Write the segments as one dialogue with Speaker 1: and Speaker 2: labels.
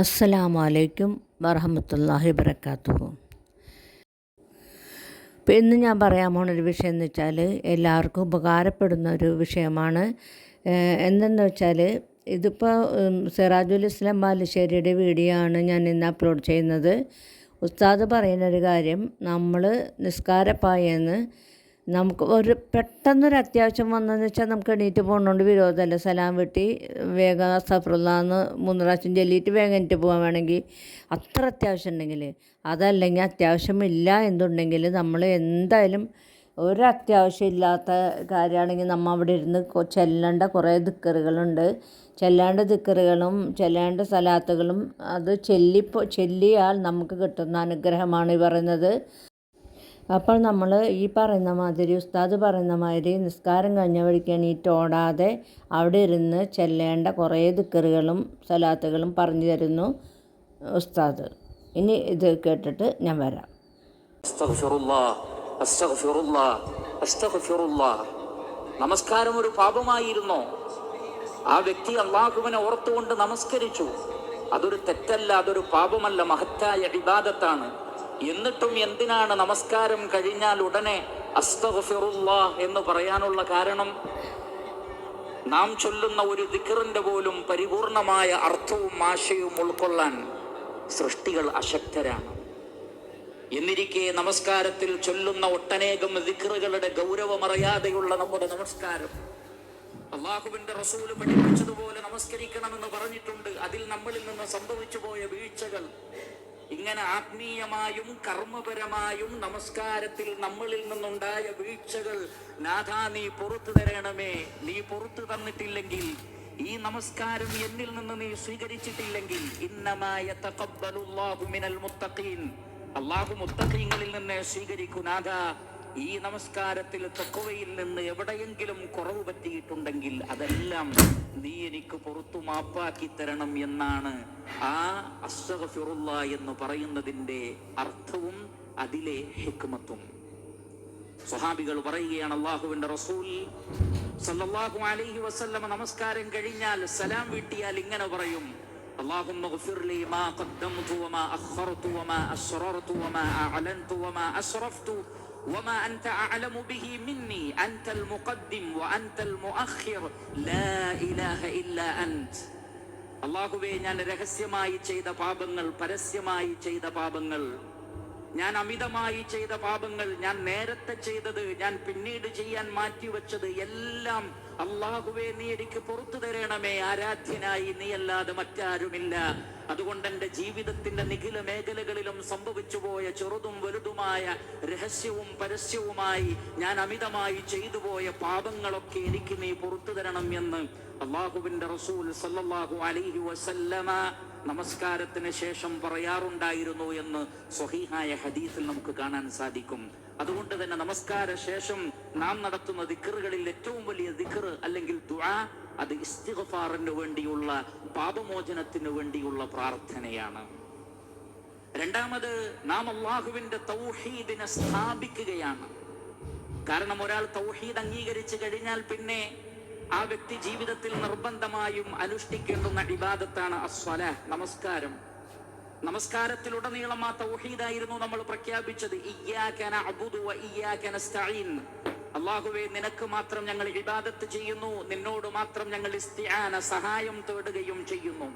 Speaker 1: അസ്സലാമു അലൈക്കും വറഹമത്തല്ലാഹി വബർക്കാത്തു ഇപ്പോൾ ഇന്ന് ഞാൻ പറയാൻ പോണൊരു വിഷയം എന്ന് വെച്ചാൽ എല്ലാവർക്കും ഉപകാരപ്പെടുന്ന ഒരു വിഷയമാണ്. എന്തെന്ന് വെച്ചാൽ ഇതിപ്പോൾ സിറാജുൽ ഇസ്ലാം ബാലുശ്ശേരിയുടെ വീഡിയോ ആണ് ഞാൻ ഇന്ന് അപ്ലോഡ് ചെയ്യുന്നത്. ഉസ്താദ് പറയുന്നൊരു കാര്യം നമ്മൾ നിസ്കാരപ്പായെന്ന് നമുക്ക് ഒരു പെട്ടെന്നൊരു അത്യാവശ്യം വന്നതെന്ന് വെച്ചാൽ നമുക്ക് എണീറ്റ് പോകുന്നതുകൊണ്ട് വിരോധമല്ല സലാം വെട്ടി വേഗം സഫറുല്ലാന്ന് മൂന്ന് പ്രാവശ്യം ചൊല്ലിയിട്ട് വേഗം എണീറ്റ് പോകാൻ വേണമെങ്കിൽ അത്ര അത്യാവശ്യം ഉണ്ടെങ്കിൽ അതല്ലെങ്കിൽ അത്യാവശ്യമില്ല എന്നുണ്ടെങ്കിൽ നമ്മൾ എന്തായാലും ഒരു അത്യാവശ്യം ഇല്ലാത്ത കാര്യമാണെങ്കിൽ നമ്മൾ അവിടെ ഇരുന്ന് ചെല്ലേണ്ട കുറേ ദിക്കറുകളുണ്ട്. ചെല്ലേണ്ട ദിക്കറുകളും ചെല്ലേണ്ട സലാത്തുകളും അത് ചെല്ലിപ്പോ ചെല്ലിയാൽ നമുക്ക് കിട്ടുന്ന അനുഗ്രഹമാണ് ഈ പറയുന്നത്. അപ്പോൾ നമ്മൾ ഈ പറയുന്ന മാതിരി ഉസ്താദ് പറയുന്ന മാതിരി നിസ്കാരം കഴിഞ്ഞ വഴിക്ക് എണീറ്റോടാതെ അവിടെ ഇരുന്ന് ചെല്ലേണ്ട കുറേ ദിക്കറുകളും സലാത്തുകളും പറഞ്ഞു തരുന്നു ഉസ്താദ്. ഇനി ഇത് കേട്ടിട്ട് ഞാൻ വരാം.
Speaker 2: നമസ്കാരം ഒരു പാപമായിരുന്നോ. ആ വ്യക്തി അള്ളാഹുവിനെ ഓർത്തുകൊണ്ട് നമസ്കരിച്ചു. അതൊരു തെറ്റല്ല അതൊരു പാപമല്ല മഹത്തായ ഇബാദത്താണ്. എന്നിട്ടും എന്തിനാണ് നമസ്കാരം കഴിഞ്ഞാൽ ഉടനെ അസ്തഗ്ഫിറുല്ലാ എന്ന് പറയാനുള്ള കാരണം? നാം ചൊല്ലുന്ന ഒരു ദിക്കറിന്റെ പോലും പരിപൂർണമായ അർത്ഥവും ആശയവും ഉൾക്കൊള്ളാൻ സൃഷ്ടികൾ അശക്തരാണ്. എന്നിരിക്കെ നമസ്കാരത്തിൽ ചൊല്ലുന്ന ഒട്ടനേകം ദിക്കറുകളുടെ ഗൗരവമറിയാതെയുള്ള നമ്മുടെ നമസ്കാരം അള്ളാഹുവിന്റെ റസൂൽ പഠിപ്പിച്ചതുപോലെ നമസ്കരിക്കണമെന്ന് പറഞ്ഞിട്ടുണ്ട്. അതിൽ നമ്മളിൽ നിന്ന് സംഭവിച്ചു പോയ വീഴ്ചകൾ ഇങ്ങനെ ആത്മീയമായും കർമ്മപരമായും നമസ്കാരത്തിൽ നമ്മളിൽ നിന്നുണ്ടായ വീഴ്ചകൾ നാഥ നീ പുറത്തു തരണമേ. നീ പുറത്തു തന്നിട്ടില്ലെങ്കിൽ ഈ നമസ്കാരം എന്നിൽ നിന്ന് നീ സ്വീകരിച്ചിട്ടില്ലെങ്കിൽ ഇന്നമായ തഖബ്ബലുല്ലാഹു മിനൽ മുത്തഖീൻ. അള്ളാഹു മുത്തഖീങ്ങളിൽ നിന്ന് സ്വീകരിക്കൂ നാഥാ. ഈ നമസ്കാരത്തിൽ തക്കവയിൽ നിന്ന് എവിടെയെങ്കിലും കുറവ് പറ്റിയിട്ടുണ്ടെങ്കിൽ അതെല്ലാം നീ എനിക്ക് പുറത്തു മാപ്പാക്കി തരണം എന്നാണ് ആ അസ്തഗ്ഫിറുള്ള എന്ന് പറയുന്നതിന്റെ അർത്ഥവും അതിലെ ഹിക്മത്തും സ്വഹാബികൾ പറയുകയാണ് അള്ളാഹുവിന്റെ റസൂൽ സല്ലല്ലാഹു അലൈഹി വസല്ലമ നമസ്കാരം കഴിഞ്ഞാൽ സലാം വീട്ടിയാൽ ഇങ്ങനെ പറയും اللهم اغفر لي ما قدمت وما أخرت وما أسررت وما أعلنت وما أسرفت وما أنت أعلم به مني أنت المقدم وأنت المؤخر لا إله إلا أنت അള്ളാഹുവെ ഞാൻ രഹസ്യമായി ചെയ്ത പാപങ്ങൾ പരസ്യമായി ചെയ്ത പാപങ്ങൾ ഞാൻ അമിതമായി ചെയ്ത പാപങ്ങൾ ഞാൻ നേരത്തെ ചെയ്തത് ഞാൻ പിന്നീട് ചെയ്യാൻ മാറ്റിവെച്ചത് എല്ലാം അള്ളാഹുവെ നീ എനിക്ക് പുറത്തു തരണമേ ആരാധ്യനായി നീ അല്ലാതെ മറ്റാരുമില്ല അതുകൊണ്ട് എന്റെ ജീവിതത്തിന്റെ നിഖില മേഖലകളിലും സംഭവിച്ചു പോയ ചെറുതും വലുതുമായ രഹസ്യവും പരസ്യവുമായി ഞാൻ അമിതമായി ചെയ്തു പോയ പാപങ്ങളൊക്കെ എനിക്ക് നീ പുറത്തു തരണം എന്ന് അള്ളാഹുവിന്റെ റസൂൽ സല്ലല്ലാഹു അലൈഹി വസല്ലമ നമസ്കാരത്തിന് ശേഷം പറയാറുണ്ടായിരുന്നു എന്ന് സ്വഹീഹായ ഹദീസിൽ നമുക്ക് കാണാൻ സാധിക്കും. അതുകൊണ്ട് തന്നെ നമസ്കാര ശേഷം നാം നടത്തുന്ന ദിക്കറുകളിൽ ഏറ്റവും വലിയ ദിക്കർ അല്ലെങ്കിൽ ദുആ അത് ഇസ്തിഗഫാറിന് വേണ്ടിയുള്ള പാപമോചനത്തിന് വേണ്ടിയുള്ള പ്രാർത്ഥനയാണ്. രണ്ടാമത് നാം അള്ളാഹുവിന്റെ തൗഹീദിനെ സ്ഥാപിക്കുകയാണ്. കാരണം ഒരാൾ തൗഹീദ് അംഗീകരിച്ചു കഴിഞ്ഞാൽ പിന്നെ ആ വ്യക്തി ജീവിതത്തിൽ നിർബന്ധമായും അനുഷ്ഠിക്കേണ്ടുന്ന ഇബാദത്താണ് അസ്വല നമസ്കാരം. നമസ്കാരത്തിലുടനീളം ആ തൗഹീദായിരുന്നു നമ്മൾ പ്രഖ്യാപിച്ചത്. ഇയ്യാക അബുദു വ ഇയ്യാക നസ്തഈൻ. അള്ളാഹുവെ നിനക്ക് മാത്രം ഞങ്ങൾ ഇബാദത്ത് ചെയ്യുന്നു. നിന്നോട് മാത്രം ഞങ്ങൾ ഇസ്തിയാന സഹായം തേടുകയും ചെയ്യുന്നു.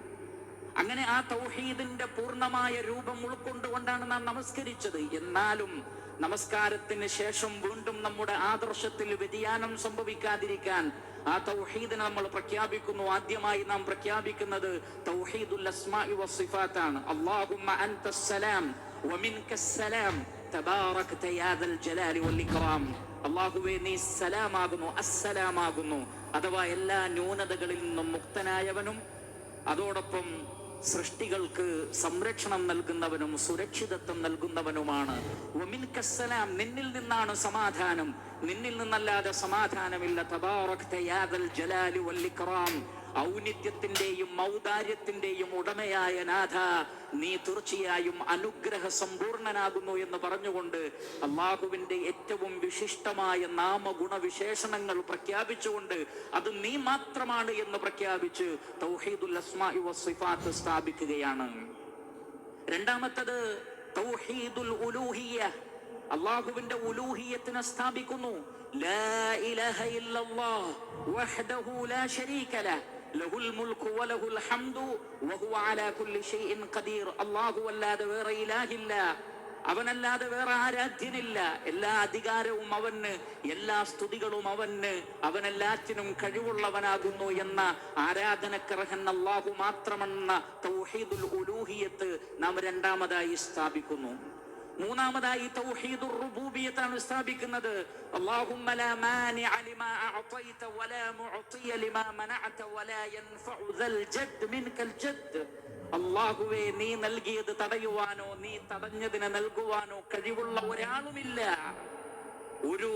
Speaker 2: അങ്ങനെ ആ തൗഹീദിന്റെ പൂർണമായ രൂപം ഉൾക്കൊണ്ടുകൊണ്ടാണ് നാം നമസ്കരിച്ചത്. എന്നാലും നമസ്കാരത്തിന് ശേഷം വീണ്ടും നമ്മുടെ ആദർശത്തിൽ വ്യതിയാനം സംഭവിക്കാതിരിക്കാൻ ആ തൗഹീദിനെ നമ്മൾ പ്രഖ്യാപിക്കുന്നു. ആദ്യമായി നാം പ്രഖ്യാപിക്കുന്നത് തൗഹീദുൽ അസ്മാഇ വസിഫാത്താണ് അല്ലാഹുമ്മ അൻതസ്സലാം അല്ലാഹുവേ നീ സലാമാകുന്നു അസ്സലാമാകുന്നു. അഥവാ എല്ലാ ന്യൂനതകളിൽ നിന്നും മുക്തനായവനും അതോടൊപ്പം സൃഷ്ടികൾക്ക് സംരക്ഷണം നൽകുന്നവനും സുരക്ഷിതത്വം നൽകുന്നവനുമാണ്. വമിൻകസ്സലാം നിന്നിൽ നിന്നാണ് സമാധാനം. നിന്നിൽ നിന്നല്ലാതെ സമാധാനമില്ല. തബാറക്ത യാദൽ ജലാലി വൽ ഇക്റാം ഔന്നിത്യത്തിന്റെയും ഔദാര്യത്തിന്റെയും ഉടമയായ നാഥ നീ തീർച്ചയായും അനുഗ്രഹ സമ്പൂർണനാകുന്നു എന്ന് പറഞ്ഞുകൊണ്ട് അള്ളാഹുവിന്റെ ഏറ്റവും വിശിഷ്ടമായ നാമഗുണവിശേഷണങ്ങൾ പ്രഖ്യാപിച്ചുകൊണ്ട് അത് നീ മാത്രമാണ് എന്ന് പ്രഖ്യാപിച്ച് തൗഹീദുൽ അസ്മാഇ വസിഫാത്ത് സ്ഥാപിക്കുകയാണ്. രണ്ടാമത്തത് തൗഹീദുൽ ഉലൂഹിയ. അള്ളാഹുവിന്റെ ഉലൂഹിയത്തിനെ സ്ഥാപിക്കുന്നു. ലാ ഇലാഹ ഇല്ലല്ലാഹ് വഹ്ദഹു ലാ ശരീക ലഹുൽ വലഹുൽ ഹംദു വഹുവ അലാ കുല്ലി ഖദീർ. അല്ലാഹു അവനല്ലാതെ വേറെ ആരാധ്യനില്ല. എല്ലാ അധികാരവും അവന് എല്ലാ സ്തുതികളും അവന് അവനെല്ലാറ്റിനും കഴിവുള്ളവനാകുന്നു എന്ന ആരാധനക്കർഹൻ അള്ളാഹു മാത്രമെന്ന തൗഹീദുൽ ഉലൂഹിയത്ത് നാം രണ്ടാമതായി സ്ഥാപിക്കുന്നു. മൂന്നാമതായി തൗഹീദുർ റുബൂബിയത്താണ് സ്ഥാപിക്കുന്നത്. അല്ലാഹുമ്മ ലാ مانع لما اعطيت വലാ معطي ലിമാ മനഅത വലാ ينفع ذا ജദ് منك ജദ്. അല്ലാഹുവേ നീ നൽകിയത് തടയുവാനോ നീ തടഞ്ഞതിനെ നൽകുവാനോ കഴിവുള്ള ഒരാളുമില്ല. ഒരു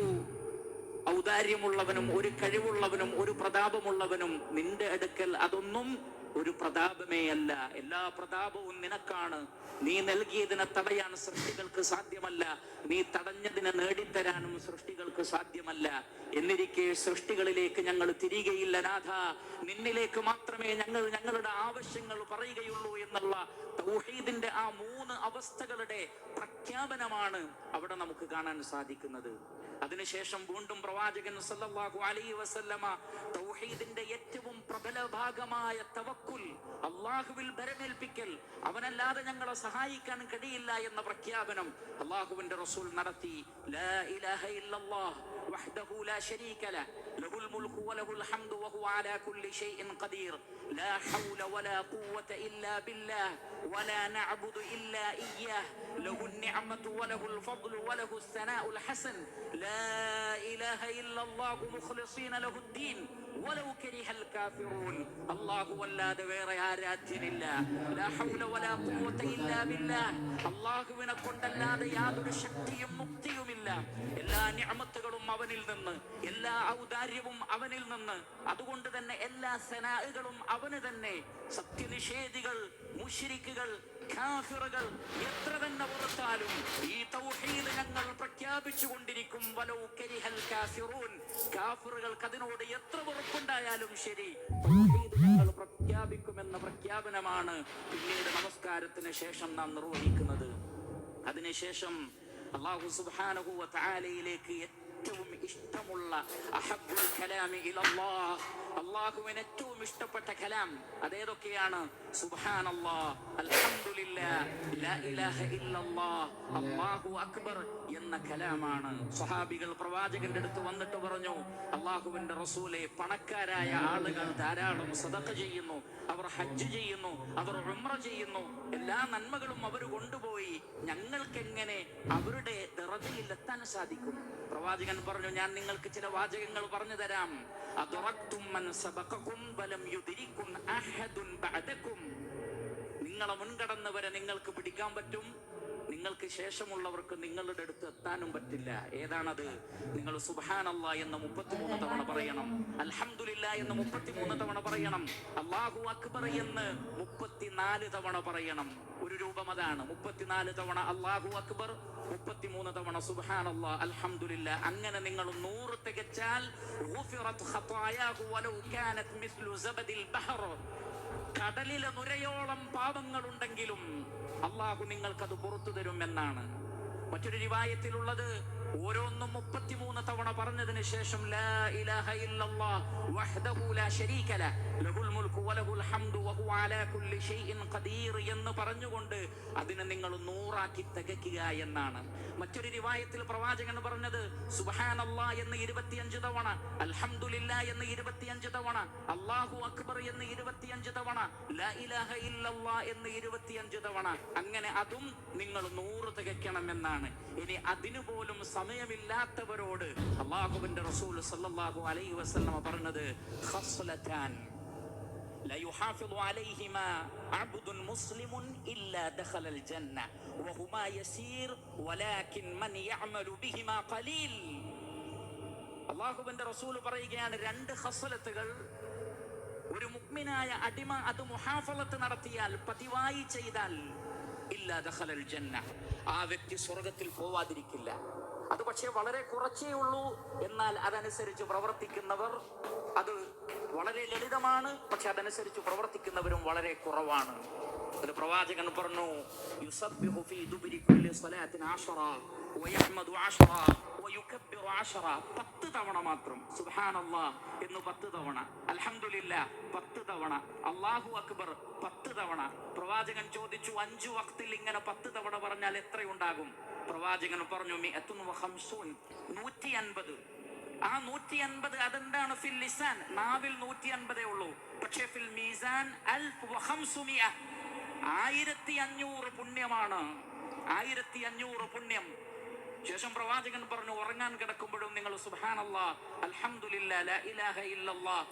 Speaker 2: ഔദാര്യമുള്ളവനും ഒരു കഴിവുള്ളവനും ഒരു പ്രതാപമുള്ളവനും നിന്റെ അടുക്കൽ അതൊന്നും ഒരു പ്രതാപമേ അല്ല. എല്ലാ പ്രതാപവും നിനക്കാണ്. നീ നൽകിയതിനെ തടയാൻ സൃഷ്ടികൾക്ക് സാധ്യമല്ല. നീ തടഞ്ഞതിനെ നേടിത്തരാനും സൃഷ്ടികൾക്ക് സാധ്യമല്ല. എന്നിരിക്കെ സൃഷ്ടികളിലേക്ക് ഞങ്ങൾ തിരികെയില്ല നാഥ. നിന്നിലേക്ക് മാത്രമേ ഞങ്ങൾ ഞങ്ങളുടെ ആവശ്യങ്ങൾ പറയുകയുള്ളൂ എന്നുള്ള തൗഹീദിന്റെ ആ മൂന്ന് അവസ്ഥകളുടെ പ്രഖ്യാപനമാണ് അവിടെ നമുക്ക് കാണാൻ സാധിക്കുന്നത്. അതിനുശേഷം വീണ്ടും പ്രവാചകൻ സല്ലല്ലാഹു അലൈഹി വസല്ലമ തൗഹീദിന്റെ ഏറ്റവും പ്രബല ഭാഗമായ തവക്കുൽ അള്ളാഹുവിൽ ഭരമേൽപ്പിക്കൽ അവനല്ലാതെ ഞങ്ങളെ സഹായിക്കാൻ കഴിയില്ല എന്ന പ്രഖ്യാപനം അള്ളാഹുവിന്റെ റസൂൽ നടത്തി. ലാ ഇലാഹ ഇല്ലല്ലാഹ് വഹ്ദഹു ലാ ശരീക ലഹ ലഹുൽ മുൽഖു വലഹുൽ ഹംദു വഹുവ അലാ കുല്ലി ഷൈഇൻ ഖദീർ. ലാ ഹൗല വലാ ഖുവത ഇല്ലാ ബില്ലാഹ്. ولا نعبد إلا إياه. له النعمة وله الفضل وله الثناء الحسن. لا إله إلا الله مخلصين له الدين. അള്ളാഹു അല്ലാതെ വേറെ ആരാധ്യനില്ല. അള്ളാഹുവിനെ കൊണ്ടല്ലാതെ യാതൊരു ശക്തിയും മുക്തിയുമില്ല. എല്ലാ ഞാമത്തുകളും അവനിൽ നിന്ന് എല്ലാ ഔദാര്യവും അവനിൽ നിന്ന്. അതുകൊണ്ട് തന്നെ എല്ലാ സെനാഹുകളും അവന് തന്നെ. സത്യനിഷേധികൾ മുഷിരിക്കുകൾ കാഫിറുകൾ എത്ര തന്നെ പുറത്താലും ഈ തൗഹീദ് ഞങ്ങൾ പ്രഖ്യാപിച്ചു കൊണ്ടിരിക്കും വലൗ കരിഹൽ കാഫിറൂൻ. കാഫിറുകൾക്ക് അതിനോട് എത്ര വെറുപ്പുണ്ടായാലും ശരി. പ്രഖ്യാപിക്കുമെന്ന പ്രഖ്യാപനമാണ് പിന്നീട് നമസ്കാരത്തിന് ശേഷം നാം നിർവഹിക്കുന്നത്. അതിനുശേഷം അള്ളാഹു സുബ്ഹാനഹു വ തആലയിലേക്ക് ഏറ്റവും ഇഷ്ടമുള്ള അഹബുൽ കലാമി ഇലല്ലാഹ് അള്ളാഹുവിന് ഏറ്റവും ഇഷ്ടപ്പെട്ട കലാം അതേതൊക്കെയാണ്? സുബ്ഹാനല്ലാഹ് അള്ളാഹു അക്ബർ എന്ന കലാമാണ്. സ്വഹാബികൾ പ്രവാചകന്റെ അടുത്ത് വന്നിട്ട് പറഞ്ഞു അള്ളാഹുവിന്റെ റസൂലെ പണക്കാരായ ആളുകൾ ധാരാളം സദഖ ചെയ്യുന്നു അവർ ഹജ്ജ് ചെയ്യുന്നു അവർ ഉംറ ചെയ്യുന്നു. എല്ലാ നന്മകളും അവർ കൊണ്ടുപോയി. ഞങ്ങൾക്ക് എങ്ങനെ അവരുടെ ദറതയിൽ എത്താൻ സാധിക്കും? പ്രവാചകൻ പറഞ്ഞു ഞാൻ നിങ്ങൾക്ക് ചില വാചകങ്ങൾ പറഞ്ഞു തരാം. അതുറക്തും ബഅദക്കും നിങ്ങളെ മുൻകടന്നവരെ നിങ്ങൾക്ക് പിടിക്കാൻ പറ്റും. നിങ്ങൾക്ക് ശേഷമുള്ളവർക്ക് നിങ്ങളുടെ അടുത്ത് എത്താനും പറ്റില്ല. ഏതാണത്? നിങ്ങൾ സുബാനല്ല എന്ന് മുപ്പത്തിമൂന്ന് തവണ പറയണം. അൽഹമില്ല എന്ന് മുപ്പത്തിമൂന്ന് തവണ പറയണം. അള്ളാഹു അക്ബർ എന്ന് മുപ്പത്തിനാല് തവണ പറയണം. ഒരു രൂപം അതാണ്. മുപ്പത്തിനാല് തവണ അള്ളാഹു അക്ബർ മുപ്പത്തിമൂന്ന് തവണ സുബാനല്ല അൽഹമില്ല അങ്ങനെ നിങ്ങൾ നൂറ് തികച്ചാൽ കടലിലെ നുരയോളം പാപങ്ങൾ ഉണ്ടെങ്കിലും അള്ളാഹു നിങ്ങൾക്കത് പുറത്തു തരും എന്നാണ് മറ്റൊരു റിവായത്തിലുള്ളത് ഓരോന്നും മുപ്പത്തിമൂന്ന് തവണ പറഞ്ഞതിന് ശേഷം എന്ന് പറഞ്ഞുകൊണ്ട് അതിനെ നിങ്ങൾ നൂറാക്കി തികയ്ക്കുക എന്നാണ്. മറ്റൊരു രിവായത്തിൽ പ്രവാചകൻ പറഞ്ഞത് സുബ്ഹാനല്ലാ എന്ന് ഇരുപത്തിയഞ്ച് തവണ അൽഹംദുലില്ലാ എന്ന് ഇരുപത്തിയഞ്ച് തവണ അല്ലാഹു അക്ബർ എന്ന് ഇരുപത്തിയഞ്ച് തവണ എന്ന് ഇരുപത്തിയഞ്ച് തവണ. അങ്ങനെ അതും നിങ്ങൾ നൂറ് തികയ്ക്കണം എന്നാണ്. ഇനി അതിനു പോലും സമയമില്ലാത്തവരോട് അള്ളാഹുബിന്റെ റസൂൽ സല്ലാഹു അലൈഹി വസ്ലമ പറഞ്ഞത് അള്ളാഹുബിന്റെ റസൂൽ പറയുകയാണ് രണ്ട് ഹസലത്തുകൾ ഒരു മുക്മിനായ അടിമ അത് മുഹാഫലത്ത് നടത്തിയാൽ പതിവായി ചെയ്താൽ ഇല്ലാ ദഖലൽ ജന്ന ആ വ്യക്തി സ്വർഗത്തിൽ പോവാതിരിക്കില്ല. അത് പക്ഷേ വളരെ കുറച്ചേ ഉള്ളൂ. എന്നാൽ അതനുസരിച്ച് പ്രവർത്തിക്കുന്നവർ അത് വളരെ ലളിതമാണ്. പക്ഷെ അതനുസരിച്ച് പ്രവർത്തിക്കുന്നവരും വളരെ കുറവാണ്. ഒരു പ്രവാചകൻ പറഞ്ഞു പത്ത് തവണ മാത്രം. സുബ്ഹാനല്ലാഹ് എന്ന് പത്ത് തവണ. അൽഹംദുലില്ലാ പത്ത് തവണ. അല്ലാഹു അക്ബർ പത്ത് തവണ. പ്രവാചകൻ ചോദിച്ചു അഞ്ചു വക്തിൽ ഇങ്ങനെ പത്ത് തവണ പറഞ്ഞാൽ എത്രയുണ്ടാകും? പ്രവാചകൻ പറഞ്ഞു നൂറ്റി അൻപത് ആ നൂറ്റി അൻപത് അതെന്താണ്? ഫിൽ ലിസാൻ. നാവിൽ നൂറ്റി അൻപതേ ഉള്ളൂ. പക്ഷേ ഫിൽ മീസാൻ വഖംസുമിയ ആയിരത്തി അഞ്ഞൂറ് പുണ്യമാണ്. ആയിരത്തി അഞ്ഞൂറ് പുണ്യം. ശേഷം പ്രവാചകൻ പറഞ്ഞു ഉറങ്ങാൻ കിടക്കുമ്പോഴും നിങ്ങൾ സുബ്ഹാനല്ലാ അല്ലാ ഇല്ലല്ലാ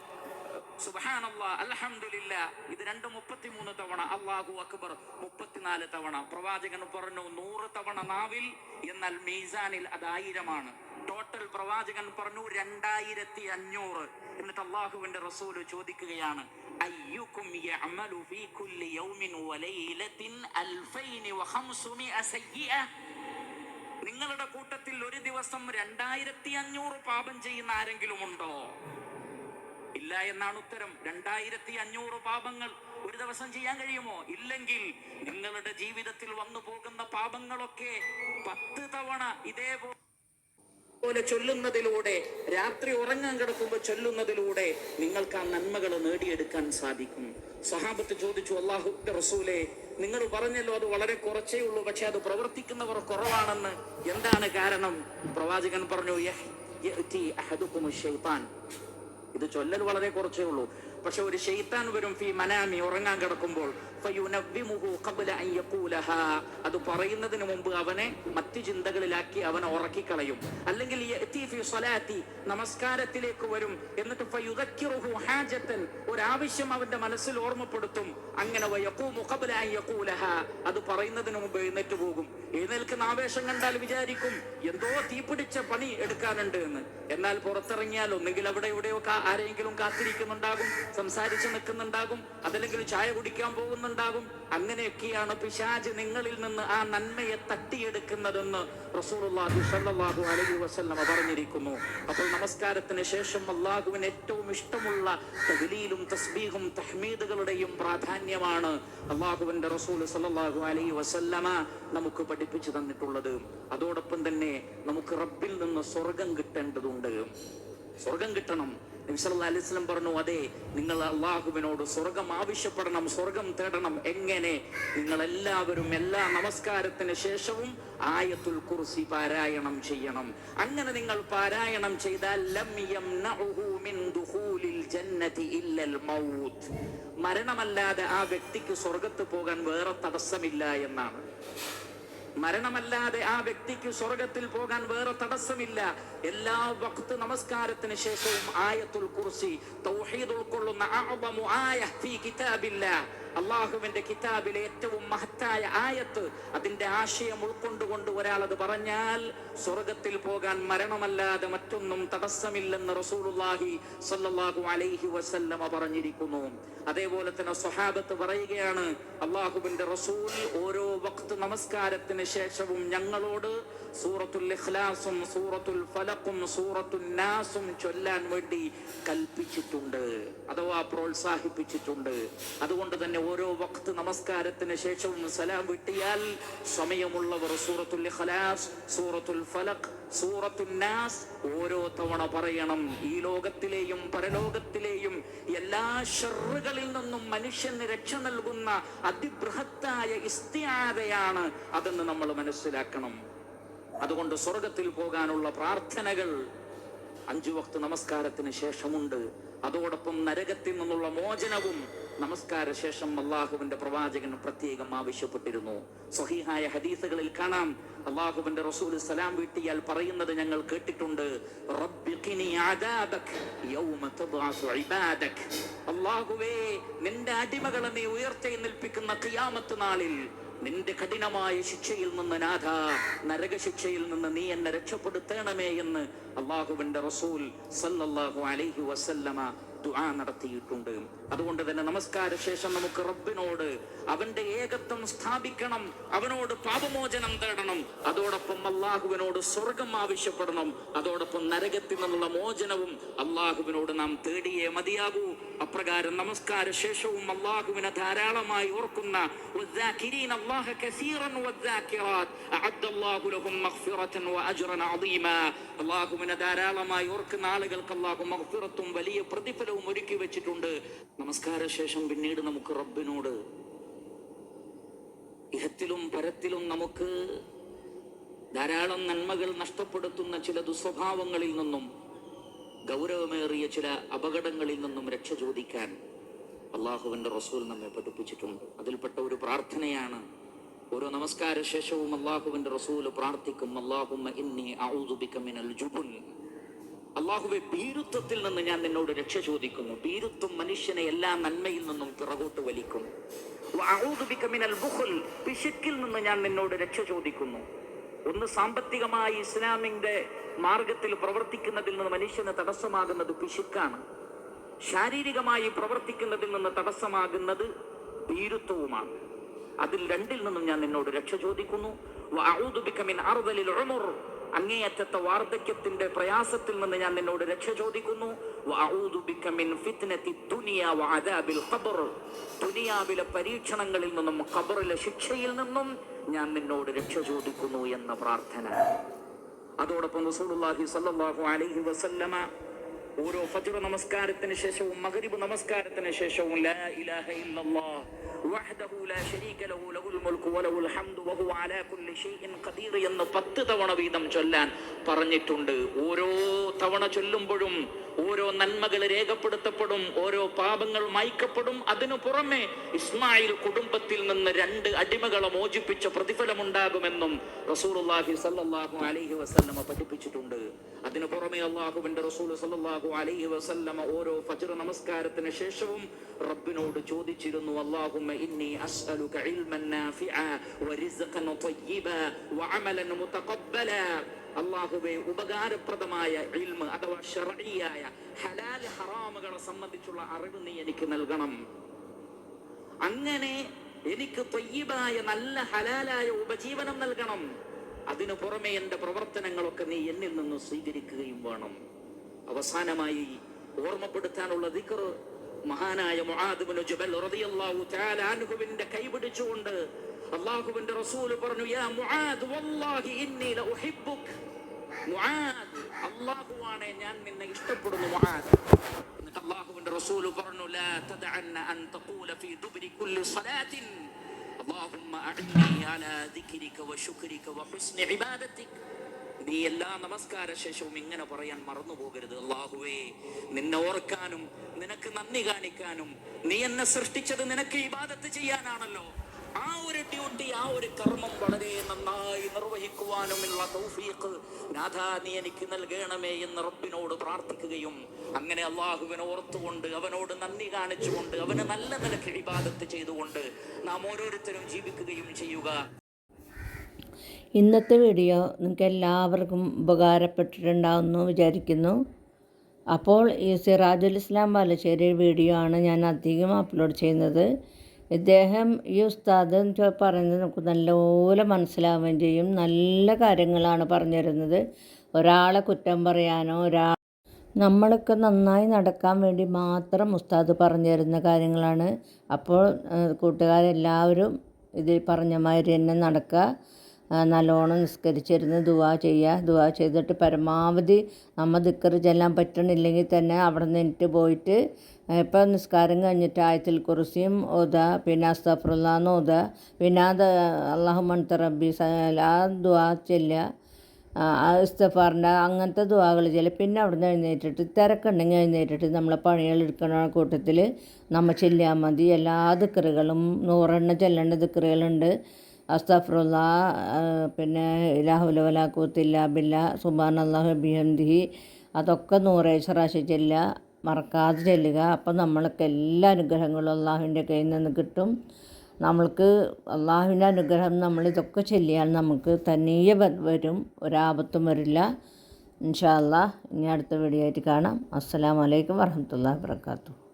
Speaker 2: സുബ്ഹാനല്ലാ അൽഹംദുലില്ലാ. ഇത് രണ്ട് മുപ്പത്തിമൂന്ന് തവണ അല്ലാഹു അക്ബർ മുപ്പത്തിനാല് തവണ. പ്രവാചകൻ പറഞ്ഞു നൂറ് തവണ നാവിൽ എന്നാൽ മീസാനിൽ അത് ആയിരമാണ്. ടോട്ടൽ പ്രവാചകൻ പറഞ്ഞു രണ്ടായിരത്തി അഞ്ഞൂറ് എന്നിട്ട് അള്ളാഹുവിന്റെ റസൂൽ ചോദിക്കുകയാണ് അയ്യുക്കും യഅമലു ഫീ കുല്ലി യൗമിൻ വലൈലത്തിൻ അൽഫൈൻ വഖംസുമിഅ സയ്യിഅ? നിങ്ങളുടെ കൂട്ടത്തിൽ ഒരു ദിവസം രണ്ടായിരത്തി അഞ്ഞൂറ് പാപം ചെയ്യുന്ന ആരെങ്കിലും ഉണ്ടോ? ഇല്ല എന്നാണ് ഉത്തരം രണ്ടായിരത്തി അഞ്ഞൂറ് പാപങ്ങൾ ഒരു ദിവസം ചെയ്യാൻ കഴിയുമോ ഇല്ലെങ്കിൽ നിങ്ങളുടെ ജീവിതത്തിൽ വന്നു പോകുന്ന പാപങ്ങളൊക്കെ പത്ത് തവണ ഇതേപോലെ പോലെ ചൊല്ലുന്നതിലൂടെ രാത്രി ഉറങ്ങാൻ കിടക്കുമ്പോൾ ചൊല്ലുന്നതിലൂടെ നിങ്ങൾക്ക് ആ നന്മകൾ നേടിയെടുക്കാൻ സാധിക്കും സഹാബത്ത് ചോദിച്ചു അള്ളാഹു റസൂലെ നിങ്ങൾ പറഞ്ഞല്ലോ അത് വളരെ കുറച്ചേ ഉള്ളൂ പക്ഷെ അത് പ്രവർത്തിക്കുന്നവർ കുറവാണെന്ന് എന്താണ് കാരണം പ്രവാചകൻ പറഞ്ഞു ഇത് ചൊല്ലൽ വളരെ കുറച്ചേ ഉള്ളൂ. പക്ഷെ ഒരു ഷെയ്ത്താൻ വരും ഫി മനാമി ഉറങ്ങാൻ കിടക്കുമ്പോൾ. അത് പറയുന്നതിന് മുമ്പ് അവനെ മറ്റു ചിന്തകളിലാക്കി അവനെ ഉറക്കിക്കളയും. അല്ലെങ്കിൽ നമസ്കാരത്തിലേക്ക് വരും. എന്നിട്ട് ഒരാവശ്യം അവന്റെ മനസ്സിൽ ഓർമ്മപ്പെടുത്തും. അങ്ങനെ. അത് പറയുന്നതിന് മുമ്പ് എഴുന്നേറ്റ് പോകും. എഴുന്നേൽക്കുന്ന ആവേശം കണ്ടാൽ വിചാരിക്കും എന്തോ തീപിടിച്ച പണി എടുക്കാനുണ്ട് എന്ന്. എന്നാൽ പുറത്തിറങ്ങിയാൽ ഒന്നുകിൽ അവിടെ എവിടെയോ ആരെങ്കിലും കാത്തിരിക്കുന്നുണ്ടാകും സംസാരിച്ച് നിൽക്കുന്നുണ്ടാകും അതല്ലെങ്കിൽ ചായ കുടിക്കാൻ പോകുന്നുണ്ടാകും. അങ്ങനെയൊക്കെയാണ് പിശാജ് നിങ്ങളിൽ നിന്ന് ആ നന്മയെ തട്ടിയെടുക്കുന്നതെന്ന് റസൂലുള്ളാഹി സ്വല്ലല്ലാഹു അലൈഹി പറഞ്ഞിരിക്കുന്നു. അപ്പോൾ നമസ്കാരത്തിന് ശേഷം അള്ളാഹുവിന് ഏറ്റവും ഇഷ്ടമുള്ള തകലീലും തസ്ബീഹും തഹ്മീദുകളുടെയും പ്രാധാന്യമാണ് അള്ളാഹുവിന്റെ റസൂൽ സല്ലാഹു അലൈഹി വസല്ലമ നമുക്ക് പഠിപ്പിച്ചു തന്നിട്ടുള്ളത്. അതോടൊപ്പം തന്നെ നമുക്ക് റബ്ബിൽ നിന്ന് സ്വർഗം കിട്ടേണ്ടതുണ്ട്. സ്വർഗം കിട്ടണം. നബി സല്ലല്ലാഹു അലൈഹി വസല്ലം പറഞ്ഞു അതെ നിങ്ങൾ അള്ളാഹുവിനോട് സ്വർഗം ആവശ്യപ്പെടണം സ്വർഗം തേടണം. എങ്ങനെ? നിങ്ങൾ എല്ലാവരും എല്ലാ നമസ്കാരത്തിന് ശേഷവും ആയത്തുൽ കുർസി പാരായണം ചെയ്യണം. അങ്ങനെ നിങ്ങൾ പാരായണം ചെയ്താൽ മരണമല്ലാതെ ആ വ്യക്തിക്ക് സ്വർഗത്ത് പോകാൻ വേറെ തടസ്സമില്ല എന്നാണ്. മരണമല്ലാതെ ആ വ്യക്തിക്ക് സ്വർഗത്തിൽ പോകാൻ വേറെ തടസ്സമില്ല. എല്ലാ വക്ത് നമസ്കാരത്തിന് ശേഷവും ആയത്തുൽ കുർസി തൗഹീദ് ഉൾക്കൊള്ളുന്ന ആയ ഫീ കിതാബില്ലാഹ്. അള്ളാഹുവിന്റെ കിതാബിലെ ഏറ്റവും മഹത്തായ ആയത്ത് അതിന്റെ ആശയം ഉൾക്കൊണ്ടുകൊണ്ട് ഒരാൾ അത് പറഞ്ഞാൽ സ്വർഗത്തിൽ പോകാൻ മരണമല്ലാതെ മറ്റൊന്നും തടസ്സമില്ലെന്ന് റസൂലുള്ളാഹി സ്വല്ലല്ലാഹു അലൈഹി വസല്ലമ പറഞ്ഞിരിക്കുന്നു. അതേപോലെ തന്നെ സ്വഹാബത്ത് പറയുകയാണ് അള്ളാഹുവിന്റെ റസൂൽ ഓരോ വക്ത് നമസ്കാരത്തിന് ശേഷവും ഞങ്ങളോട് സൂറത്തുൽ ഇഖ്ലാസും സൂറത്തുൽ ഫലക്കും സൂറത്തുൽ നാസും ചൊല്ലാൻ വേണ്ടി കൽപ്പിച്ചിട്ടുണ്ട് അഥവാ പ്രോത്സാഹിപ്പിച്ചിട്ടുണ്ട്. അതുകൊണ്ട് തന്നെ ഓരോ വക്ത് നമസ്കാരത്തിന് ശേഷവും സലാം വിട്ടിയാൽ സമയമുള്ളവർ സൂറത്തുൽ ഖലാസ് സൂറത്തുൽ ഫലഖ് സൂറത്തുൽ നാസ് ഓരോ തവണ പറയണം. ഈ ലോകത്തിലെയും പരലോകത്തിലെയും എല്ലാ ഷറുകളിൽ നിന്നും മനുഷ്യന് രക്ഷ നൽകുന്ന അതിബൃഹത്തായ ഇസ്തിയാതയാണ് അതെന്ന് നമ്മൾ മനസ്സിലാക്കണം. അതുകൊണ്ട് സ്വർഗത്തിൽ പോകാനുള്ള പ്രാർത്ഥനകൾ അഞ്ചു വക്ത് നമസ്കാരത്തിന് ശേഷമുണ്ട്. അതോടൊപ്പം നരകത്തിൽ നിന്നുള്ള മോചനവും നമസ്കാര ശേഷം അള്ളാഹുവിന്റെ പ്രവാചകൻ പ്രത്യേകം ആവശ്യപ്പെട്ടിരുന്നു. സ്വഹീഹായ ഹദീസുകളിൽ കാണാം. അള്ളാഹുവിന്റെ റസൂൽ സലാം വീട്ടിയാൽ പറയുന്നത് ഞങ്ങൾ കേട്ടിട്ടുണ്ട്. അള്ളാഹുവേ നിന്റെ അടിമകളെ നീ ഉയർത്തി നിൽപ്പിക്കുന്ന കിയാമത്ത് നാളിൽ നിന്റെ കഠിനമായ ശിക്ഷയിൽ നിന്ന് നാഥ നരകശിക്ഷയിൽ നിന്ന് നീ എന്നെ രക്ഷപ്പെടുത്തണമേ എന്ന് അള്ളാഹുവിന്റെ റസൂൽ സല്ലല്ലാഹു അലൈഹി വസല്ലമ ദുആ നടത്തിയിട്ടുണ്ട്. അതുകൊണ്ട് തന്നെ നമസ്കാര ശേഷം നമുക്ക് റബ്ബിനോട് അവന്റെ ഏകത്വം സ്ഥാപിക്കണം അവനോട് പാപമോചനം തേടണം. അതോടൊപ്പം അള്ളാഹുവിനോട് സ്വർഗം ആവശ്യപ്പെടണം. അതോടൊപ്പം നരകത്തിൽ നിന്നുള്ള മോചനവും അള്ളാഹുവിനോട് നാം തേടിയേ മതിയാകൂ. അപ്രകാരം നമസ്കാര ശേഷവും അള്ളാഹുവിനെ ധാരാളമായി ഓർക്കുന്ന അള്ളാഹുവിനെ ധാരാളമായി ഓർക്കുന്ന ആളുകൾക്ക് അള്ളാഹു വലിയ പ്രതിഫലം പ്രതിഫലവും ഒരുക്കി വെച്ചിട്ടുണ്ട്. നമസ്കാര ശേഷം പിന്നീട് നമുക്ക് റബ്ബിനോട്. ഇഹത്തിലും പരത്തിലും നമുക്ക് ധാരാളം നന്മകൾ നഷ്ടപ്പെടുത്തുന്ന ചില ദുസ്വഭാവങ്ങളിൽ നിന്നും ഗൗരവമേറിയ ചില അപകടങ്ങളിൽ നിന്നും രക്ഷ ചോദിക്കാൻ അള്ളാഹുവിന്റെ റസൂൽ നമ്മെ പഠിപ്പിച്ചിട്ടുണ്ട്. അതിൽപ്പെട്ട ഒരു പ്രാർത്ഥനയാണ്. ഓരോ നമസ്കാര ശേഷവും അള്ളാഹുവിന്റെ റസൂൽ പ്രാർത്ഥിക്കും. അള്ളാഹുമ്മ ഇന്നി അഊദു ബിക മിനൽ ജുബുൻ അള്ളാഹുവെ ഭീരുത്വത്തിൽ നിന്ന് ഞാൻ നിന്നോട് രക്ഷ ചോദിക്കുന്നു. ഭീരുത്വം മനുഷ്യനെ എല്ലാ നന്മയിൽ നിന്നും പിറകോട്ട് വലിക്കും. പിശുക്കിൽ നിന്ന് ഞാൻ നിന്നോട് രക്ഷ ചോദിക്കുന്നു. ഒന്ന് സാമ്പത്തികമായി ഇസ്ലാമിന്റെ മാർഗത്തിൽ പ്രവർത്തിക്കുന്നതിൽ നിന്ന് മനുഷ്യന് തടസ്സമാകുന്നത് പിശുക്കാണ്. ശാരീരികമായി പ്രവർത്തിക്കുന്നതിൽ നിന്ന് തടസ്സമാകുന്നത് ഭീരുത്വവുമാണ്. അതിൽ രണ്ടിൽ നിന്നും ഞാൻ നിന്നോട് രക്ഷ ചോദിക്കുന്നു. അങ്ങേയറ്റത്തെ വാർദ്ധക്യത്തിന്റെ പ്രയാസത്തിൽ നിന്ന് ഞാൻ നിന്നോട് രക്ഷ ചോദിക്കുന്നു. ദുനിയാവിലെ പരീക്ഷണങ്ങളിൽ നിന്നും ഖബറിലെ ശിക്ഷയിൽ നിന്നും ഞാൻ നിന്നോട് രക്ഷ ചോദിക്കുന്നു എന്ന പ്രാർത്ഥന. അതോടൊപ്പം സല്ലല്ലാഹു അലൈഹി വസല്ലമ ഓരോ ഫജ്ർ നമസ്കാരത്തിന് ശേഷവും മഗ്രിബ് നമസ്കാരത്തിന് ശേഷവും ലാ ഇലാഹ ഇല്ലല്ലാഹ് വഹ്ദഹു ലാ ശരീക ലഹു ലഹുൽ മുൽക്കു വലഹുൽ ഹംദു വഹു അലാ കുല്ലി ഷൈഇൻ ഖദീർ എന്ന് പത്ത് തവണ വീതം ചൊല്ലാൻ പറഞ്ഞിട്ടുണ്ട്. ഓരോ തവണ ചൊല്ലുമ്പോഴും ഓരോ നന്മകൾ രേഖപ്പെടുത്തപ്പെടും ഓരോ പാപങ്ങൾ മായ്ക്കപ്പെടും. അതിനു പുറമെ ഇസ്മായിൽ കുടുംബത്തിൽ നിന്ന് രണ്ട് അടിമകളെ മോചിപ്പിച്ച പ്രതിഫലമുണ്ടാകുമെന്നും റസൂലുള്ളാഹി സല്ലല്ലാഹു അലൈഹി വസല്ലമ പഠിപ്പിച്ചിട്ടുണ്ട്. അതിനു പുറമെ അള്ളാഹുവിന്റെ റസൂൽ സല്ലല്ലാഹു അലൈഹി വസല്ലമ ഓരോ ഫജ്ർ നമസ്കാരത്തിന് ശേഷവും റബ്ബിനോട് ചോദിച്ചിരുന്നു അല്ലാഹുമ്മ ഇന്നി അസ്അലുക ഇൽമൻ നാഫിഅ വറിസ്ഖൻ ത്വയ്യിബ വഅമലൻ മുതഖബ്ബല. അള്ളാഹുവെ ഉപകാരപ്രദമായ ഇൽമ് അഥവാ ഷർഈയായ ഹലാൽ ഹറാമുകളെ സംബന്ധിച്ചുള്ള അറിവ് നീ എനിക്ക് നൽകണം. അങ്ങനെ എനിക്ക് ത്വയ്യിബായ നല്ല ഹലാലായ ഉപജീവനം നൽകണം. അതിനു പുറമെ എന്റെ പ്രവർത്തനങ്ങളൊക്കെ നീ എന്നിൽ നിന്ന് സ്വീകരിക്കുകയും വേണം. അവസാനമായി ഓർമ്മപ്പെടുത്താനുള്ള ദിക്കർ മഹാനായ മുആദ് ജബൽ റളിയല്ലാഹു തആല അൻഹുവിന്റെ കൈപിടിച്ചുകൊണ്ട് അള്ളാഹുവിന്റെ റസൂൽ പറഞ്ഞു യാ മുആദ് വല്ലാഹി ഇന്നി ലഉഹിബ്ബുക്. മുആദ് അല്ലാഹുവാണ് ഞാൻ നിന്നെ ഇഷ്ടപ്പെടുന്നു മുആദ്. എന്നിട്ട് അള്ളാഹുവിന്റെ റസൂൽ പറഞ്ഞു ലാ തദഅന്ന അൻ തഖൂല ഫീ ദുബ്രി കുല്ലി സ്വലാത്തിൻ. നീ എല്ലാ നമസ്കാര ശേഷവും ഇങ്ങനെ പറയാൻ മറന്നു പോകരുത്. അള്ളാഹുവേ നിന്നെ ഓർക്കാനും നിനക്ക് നന്ദി കാണിക്കാനും നീ എന്നെ സൃഷ്ടിച്ചത് നിനക്ക് ഇബാദത്ത് ചെയ്യാനാണല്ലോ. ആ ഒരു ഡ്യൂട്ടി ആ ഒരു കർമ്മം വളരെ നന്നായി നിർവഹിക്കുവാനുമുള്ള തൗഫീഖ് നാഥ നീ എനിക്ക് നൽകണമേ എന്ന് റബ്ബിനോട് പ്രാർത്ഥിക്കുകയും അങ്ങനെ അള്ളാഹുവിനെ ഓർത്തുകൊണ്ട് അവനോട് നന്ദി കാണിച്ചുകൊണ്ട് അവന് നല്ല നിലയ്ക്ക് വിവാദത്ത് ചെയ്തുകൊണ്ട് നാം ഓരോരുത്തരും ജീവിക്കുകയും ചെയ്യുക.
Speaker 1: ഇന്നത്തെ വീഡിയോ നിങ്ങൾക്ക് എല്ലാവർക്കും ഉപകാരപ്പെട്ടിട്ടുണ്ടാവുമെന്ന് വിചാരിക്കുന്നു. അപ്പോൾ ഈ സിറാജുൽ ഇസ്ലാം ബാലശ്ശേരി വീഡിയോ ആണ് ഞാൻ അധികം അപ്ലോഡ് ചെയ്യുന്നത്. ഇദ്ദേഹം ഈ ഉസ്താദ് പറയുന്നത് നമുക്ക് നല്ലപോലെ മനസ്സിലാവുകയും ചെയ്യും. നല്ല കാര്യങ്ങളാണ് പറഞ്ഞു തരുന്നത് ഒരാളെ കുറ്റം പറയാനോ ഒരാ നമ്മളൊക്കെ നന്നായി നടക്കാൻ വേണ്ടി മാത്രം ഉസ്താദ് പറഞ്ഞു തരുന്ന കാര്യങ്ങളാണ്. അപ്പോൾ കൂട്ടുകാരെല്ലാവരും ഇത് പറഞ്ഞ മാതിരി തന്നെ നടക്കുക. നല്ലോണം നിസ്കരിച്ചിരുന്ന് ദുവാ ചെയ്യുക. ദുവാ ചെയ്തിട്ട് പരമാവധി നമ്മൾ ദിക്കറ് ചെല്ലാൻ പറ്റണില്ലെങ്കിൽ തന്നെ അവിടെ നിന്നിട്ട് പോയിട്ട് ഇപ്പം നിസ്കാരം കഴിഞ്ഞിട്ട് ആയത്തിൽ കുറിസിയും ഓത പിന്നെ അസ്തഫറുല്ലാന്ന് ഓത പിന്നെ അത് അള്ളാഹു മൺത്ത റബ്ബി ആ ദുവാ ചെല്ലുക ഇസ്തഫാറിന്റെ അങ്ങനത്തെ ദുവാകൾ ചെല്ലുക. പിന്നെ അവിടുന്ന് എഴുന്നേറ്റിട്ട് തിരക്കുണ്ടെങ്കിൽ എഴുന്നേറ്റിട്ട് നമ്മളെ പണികളെടുക്കുന്ന കൂട്ടത്തിൽ നമ്മൾ ചെല്ലിയാൽ മതി. എല്ലാ ദിക്കറുകളും നൂറെണ്ണം ചെല്ലേണ്ട ദിക്കറുകളുണ്ട് അസ്തഫറുല്ല പിന്നെ ഇലാഹുല വലാക്കൂത്തില്ല ബില്ല സുബാൻ അള്ളാഹു ബിഹന്ദിഹി അതൊക്കെ നൂറേശ് പ്രാവശ്യം ചെല്ലുക. മറക്കാതെ ചെല്ലുക. അപ്പം നമ്മൾക്ക് എല്ലാ അനുഗ്രഹങ്ങളും അള്ളാഹുവിന്റെ കയ്യിൽ നിന്ന് കിട്ടും. നമ്മൾക്ക് അള്ളാഹുവിന്റെ അനുഗ്രഹം നമ്മൾ ഇതൊക്കെ ചെല്ലിയാൽ നമുക്ക് തനിയെ വരും. ഒരാപത്തും വരില്ല. ഇൻഷാ ഇനി അടുത്ത വീഡിയോ ആയിട്ട് കാണാം. അസ്സാം വലൈക്കും വറഹമത്തല്ലാ വാബർക്കാത്തു